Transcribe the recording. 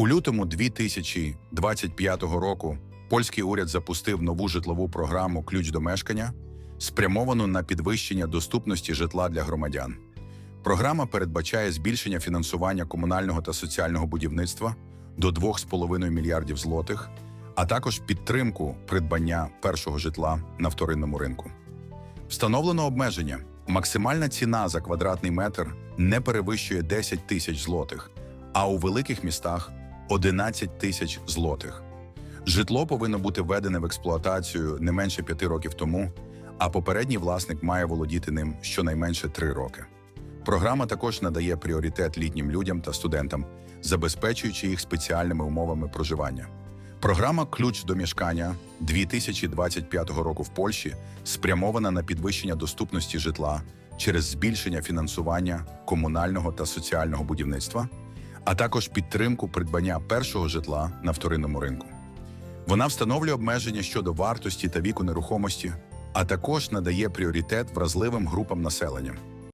У лютому 2025 року польський уряд запустив нову житлову програму Ключ до мешкання, спрямовану на підвищення доступності житла для громадян. Програма передбачає збільшення фінансування комунального та соціального будівництва до 2,5 мільярдів злотих, а також підтримку придбання першого житла на вторинному ринку. Встановлено обмеження. Максимальна ціна за квадратний метр не перевищує 10 тисяч злотих, а у великих містах 11 тисяч злотих. Житло повинно бути введене в експлуатацію не менше 5 років тому, а попередній власник має володіти ним щонайменше 3 роки. Програма також надає пріоритет літнім людям та студентам, забезпечуючи їх спеціальними умовами проживання. Програма Ключ до мішкання 2025 року в Польщі спрямована на підвищення доступності житла через збільшення фінансування комунального та соціального будівництва, а також підтримку придбання першого житла на вторинному ринку. Вона встановлює обмеження щодо вартості та віку нерухомості, а також надає пріоритет вразливим групам населення.